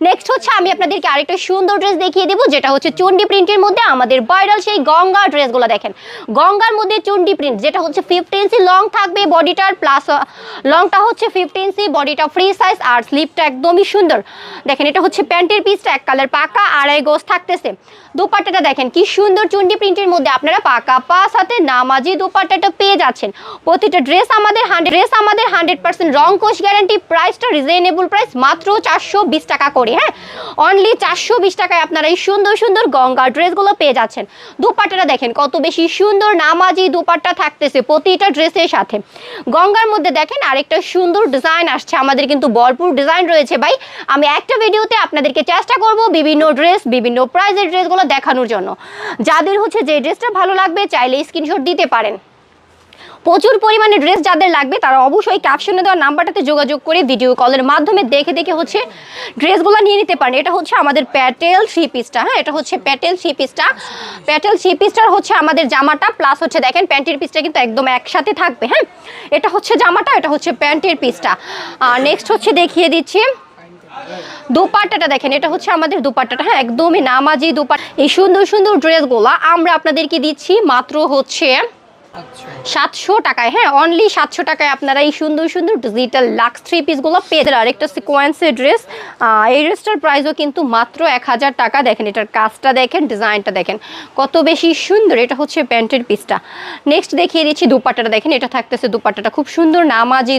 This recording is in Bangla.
নেক্সট হচ্ছে আমি আপনাদেরকে আরেকটা সুন্দর ড্রেস দেখিয়ে দেবো, যেটা হচ্ছে চন্ডি প্রিন্টের মধ্যে আমাদের ভাইরাল সেই গঙ্গা ড্রেসগুলো দেখেন। গঙ্গার মধ্যে চন্ডি প্রিন্ট যেটা হচ্ছে ফিফটি ইঞ্চি লং থাকবে বডিটার প্লাস লংটা হচ্ছে ফিফটি ইঞ্চি বডিটা ফ্রি সাইজ আর স্লিপটা একদমই সুন্দর। দেখেন এটা হচ্ছে প্যান্টের পিসটা এক কালার পাকা, আড়াই গোস থাকতেছে। দোপাট্টাটা দেখেন কি সুন্দর চন্ডি প্রিন্টের মধ্যে আপনারা পাকা পাস হাতে নামাজি দোপাট্টাটা পেয়ে যাচ্ছেন। প্রতিটা ড্রেস আমাদের হান্ড্রেড ড্রেস আমাদের হান্ড্রেড পার্সেন্ট রং কোষ গ্যারান্টি প্রাইসটা রিজনেবল প্রাইস মাত্র চারশো বিশ টাকা করে হ্যাঁ? অনলি চারশো বিশ টাকায় আপনারা এই সুন্দর সুন্দর গঙ্গা ড্রেসগুলো পেয়ে যাচ্ছেন। দোপাট্টাটা দেখেন, কত বেশি সুন্দর নামাজি দোপাট্টা থাকতেছে প্রতিটা ড্রেসের সাথে। গঙ্গার মধ্যে দেখেন আরেকটা সুন্দর ডিজাইন আসছে, আমাদের কিন্তু ভরপুর ডিজাইন রয়েছে ভাই। আমি একটা ভিডিওতে আপনাদেরকে চেষ্টা করব বিভিন্ন ড্রেস, বিভিন্ন প্রাইজের ড্রেসগুলো দেখানোর জন্য। যাদের হচ্ছে যে ড্রেসটা ভালো লাগবে, চাইলে স্ক্রিনশট দিতে পারেন। প্রচুর পরিমাণে ড্রেস যাদের লাগবে, তারা অবশ্যই ক্যাপশনে দেওয়া নাম্বারটাতে যোগাযোগ করে ভিডিও কলের মাধ্যমে দেখে দেখে হচ্ছে ড্রেসগুলো নিয়ে নিতে পারেন। এটা হচ্ছে আমাদের প্যাটেল থ্রি পিসটা হ্যাঁ? এটা হচ্ছে প্যাটেল থ্রি পিসটা প্যাটেল থ্রি পিসটার হচ্ছে আমাদের জামাটা প্লাস হচ্ছে দেখেন প্যান্টের পিসটা কিন্তু একদম একসাথে থাকবে হ্যাঁ? এটা হচ্ছে জামাটা, এটা হচ্ছে প্যান্টের পিসটা আর নেক্সট হচ্ছে দেখিয়ে দিচ্ছি দুপাট্টাটা, দেখেন, এটা হচ্ছে আমাদের দুপাট্টাটা হ্যাঁ? একদমই নামাজি দোপাট্টা এই সুন্দর সুন্দর ড্রেসগুলো আমরা আপনাদেরকে দিচ্ছি, মাত্র হচ্ছে সাতশো টাকায় হ্যাঁ অনলি সাতশো টাকায় আপনারা এই সুন্দর সুন্দর ডিজিটাল লাক্স থ্রি পিসগুলো পেয়ে যাবেন। আরেকটা সিকোয়েন্সের ড্রেস এই ড্রেসটার প্রাইসও কিন্তু মাত্র এক হাজার টাকা। দেখেন, এটার কাজটা দেখেন ডিজাইনটা দেখেন। কত বেশি সুন্দর, এটা হচ্ছে প্যান্টের পিসটা নেক্সট দেখিয়ে দিচ্ছি দুপাট্টাটা। দেখেন, এটা থাকতেছে দুপাট্টাটা। খুব সুন্দর নামাজি